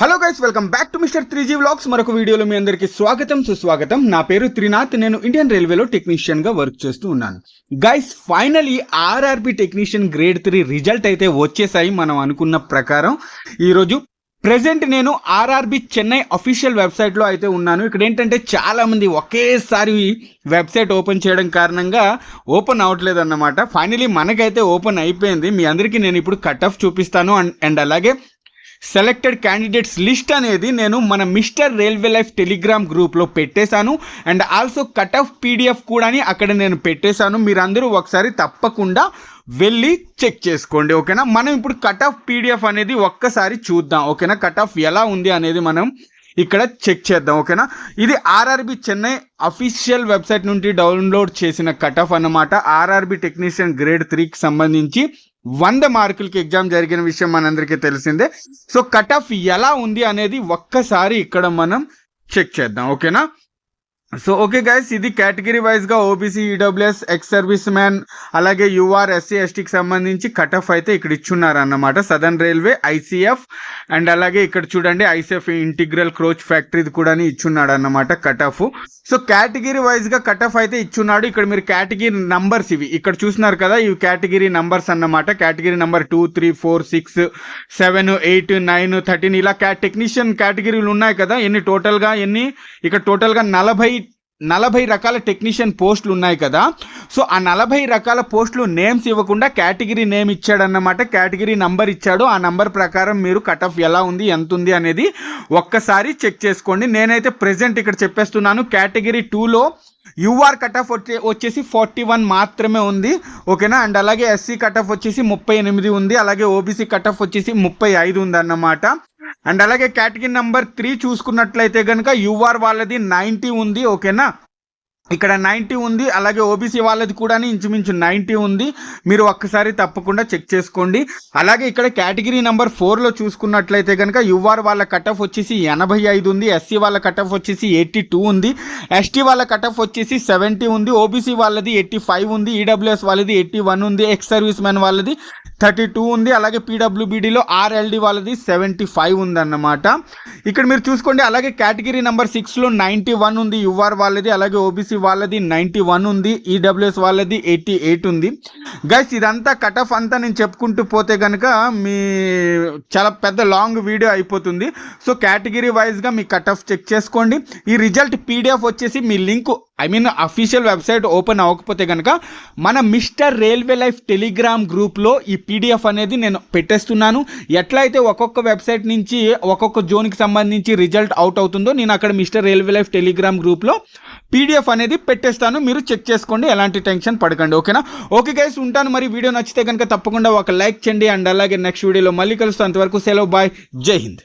Hello guys welcome back to mister three G vlogs మరొక వీడియోలో మీ అందరికీ స్వాగతం. సుస్వాగతం. నా పేరు త్రినాథ్. నేను ఇండియన్ రైల్వేలో టెక్నీషియన్గా వర్క్ చేస్తూ ఉన్నాను. Guys finally RRB technician grade three result అయితే వచ్చేసాయి. మనం అనుకున్న ప్రకారం ఈరోజు ప్రెసెంట్ నేను ఆర్ఆర్బి చెన్నై అఫీషియల్ వెబ్సైట్లో అయితే ఉన్నాను. ఇక్కడ ఏంటంటే చాలామంది ఒకేసారి వెబ్సైట్ ఓపెన్ చేయడం కారణంగా ఓపెన్ అవ్వట్లేదు అన్నమాట ఫైనలీ మనకైతే ఓపెన్ అయిపోయింది. మీ అందరికీ నేను ఇప్పుడు కట్ ఆఫ్ చూపిస్తాను. అండ్ అండ్ అలాగే సెలెక్టెడ్ క్యాండిడేట్స్ లిస్ట్ అనేది నేను మన మిస్టర్ రైల్వే లైఫ్ టెలిగ్రామ్ గ్రూప్లో పెట్టేశాను. And also cut off PDF కూడా అక్కడ నేను పెట్టేశాను. మీరందరూ ఒకసారి తప్పకుండా వెళ్ళి చెక్ చేసుకోండి ఓకేనా? మనం ఇప్పుడు కట్ ఆఫ్ పీడిఎఫ్ అనేది ఒక్కసారి చూద్దాం ఓకేనా? కట్ ఆఫ్ ఎలా ఉంది అనేది మనం ఇక్కడ చెక్ చేద్దాం ఓకేనా? ఇది ఆర్ఆర్బి చెన్నై అఫీషియల్ వెబ్సైట్ నుండి డౌన్లోడ్ చేసిన కట్ ఆఫ్ అన్నమాట. ఆర్ఆర్బి టెక్నీషియన్ గ్రేడ్ త్రీకి సంబంధించి వంద మార్కులకి ఎగ్జామ్ జరిగిన విషయం మనందరికీ తెలిసిందే. సో కట్ ఆఫ్ ఎలా ఉంది అనేది ఒక్కసారి ఇక్కడ మనం చెక్ చేద్దాం. ఓకేనా? సో ఓకే గైస్ ఇది కేటగిరీ వైజ్గా OBC EWS ex service man అలాగే యూఆర్ ఎస్సీ ఎస్టీకి సంబంధించి కట్ ఆఫ్ అయితే ఇక్కడ ఇచ్చున్నారన్నమాట. సదర్న్ రైల్వే ఐసీఎఫ్ అండ్ అలాగే ఇక్కడ చూడండి ఐసీఎఫ్ ఇంటిగ్రల్ క్రోచ్ ఫ్యాక్టరీది కూడా ఇచ్చున్నాడు అన్నమాట కట్ ఆఫ్ సో కేటగిరీ వైజ్గా కట్ ఆఫ్ అయితే ఇచ్చున్నాడు. ఇక్కడ మీరు కేటగిరీ నంబర్స్ ఇవి. ఇక్కడ చూసినారు కదా ఇవి కేటగిరీ నంబర్స్ అన్నమాట. Category number two three four six seven eight nine thirteen ఇలా క్యా టెక్నీషియన్ కేటగిరీలు ఉన్నాయి కదా. ఎన్ని టోటల్గా ఎన్ని? ఇక్కడ టోటల్గా నలభై నలభై రకాల టెక్నీషియన్ పోస్టులు ఉన్నాయి కదా. సో ఆ నలభై రకాల పోస్టులు నేమ్స్ ఇవ్వకుండా కేటగిరీ నేమ్ ఇచ్చాడన్నమాట. కేటగిరీ నంబర్ ఇచ్చాడు. ఆ నంబర్ ప్రకారం మీరు కట్ ఆఫ్ ఎలా ఉంది ఎంత ఉంది అనేది ఒక్కసారి చెక్ చేసుకోండి. నేనైతే ప్రెసెంట్ ఇక్కడ చెప్పేస్తున్నాను. కేటగిరీ టూలో యూఆర్ కట్ ఆఫ్ వచ్చే వచ్చేసి ఫార్టీ వన్ మాత్రమే ఉంది. ఓకేనా? అండ్ అలాగే ఎస్సీ కట్ ఆఫ్ వచ్చేసి ముప్పై ఎనిమిది ఉంది. అలాగే ఓబీసీ కట్ ఆఫ్ వచ్చేసి ముప్పై ఐదు ఉంది అన్నమాట అండ్ అలాగే కేటగిరీ నెంబర్ త్రీ చూసుకున్నట్లయితే కనుక యూఆర్ వాళ్ళది నైంటీ ఉంది ఓకేనా? ఇక్కడ నైంటీ ఉంది అలాగే ఓబీసీ వాళ్ళది కూడా ఇంచుమించు నైంటీ ఉంది. మీరు ఒక్కసారి తప్పకుండా చెక్ చేసుకోండి. అలాగే ఇక్కడ కేటగిరీ నెంబర్ ఫోర్లో చూసుకున్నట్లయితే కనుక యూఆర్ వాళ్ళ కట్ ఆఫ్ వచ్చేసి ఎనభై ఐదు ఉంది ఎస్సీ వాళ్ళ కట్ ఆఫ్ వచ్చేసి ఎయిటీ టూ ఉంది ఎస్టీ వాళ్ళ కట్ ఆఫ్ వచ్చేసి సెవెంటీ ఉంది ఓబీసీ వాళ్ళది ఎయిటీ ఫైవ్ ఉంది ఈడబ్ల్యూఎస్ వాళ్ళది ఎయిటీ వన్ ఉంది ఎక్స్ సర్వీస్ మ్యాన్ వాళ్ళది థర్టీ టూ ఉంది అలాగే పీడబ్ల్యూబీడీలో ఆర్ఎల్డి వాళ్ళది సెవెంటీ ఫైవ్ ఉందన్నమాట. ఇక్కడ మీరు చూసుకోండి అలాగే కేటగిరీ నెంబర్ సిక్స్లో నైంటీ వన్ ఉంది యూఆర్ వాళ్ళది అలాగే ఓబీసీ వాళ్ళది నైంటీ వన్ ఉంది ఈడబ్ల్యూఎస్ వాళ్ళది ఎయిటీ ఎయిట్ ఉంది. గైస్ ఇదంతా కట్ ఆఫ్ అంతా నేను చెప్పుకుంటూ పోతే కనుక మీ చాలా పెద్ద లాంగ్ వీడియో అయిపోతుంది. సో కేటగిరీ వైజ్గా మీ కట్ ఆఫ్ చెక్ చేసుకోండి. ఈ రిజల్ట్ పీడిఎఫ్ వచ్చేసి మీ link I mean official website open అవ్వకపోతే కనుక మన మిస్టర్ రైల్వే లైఫ్ టెలిగ్రామ్ గ్రూప్లో ఈ పీడిఎఫ్ అనేది నేను పెట్టేస్తున్నాను. ఎట్లయితే ఒక్కొక్క వెబ్సైట్ నుంచి ఒక్కొక్క జోన్కి సంబంధించి రిజల్ట్ అవుట్ అవుతుందో నేను అక్కడ మిస్టర్ రైల్వే లైఫ్ టెలిగ్రామ్ గ్రూప్లో పీడిఎఫ్ అనేది పెట్టేస్తాను. మీరు చెక్ చేసుకోండి. ఎలాంటి టెన్షన్ పడకండి. ఓకేనా? ఓకే గైస్ ఉంటాను. మరి వీడియో నచ్చితే కనుక తప్పకుండా ఒక లైక్ చేయండి. అండ్ అలాగే నెక్స్ట్ వీడియోలో మళ్ళీ కలుస్తాను. అంతవరకు సెలవు. బాయ్. జై హింద్.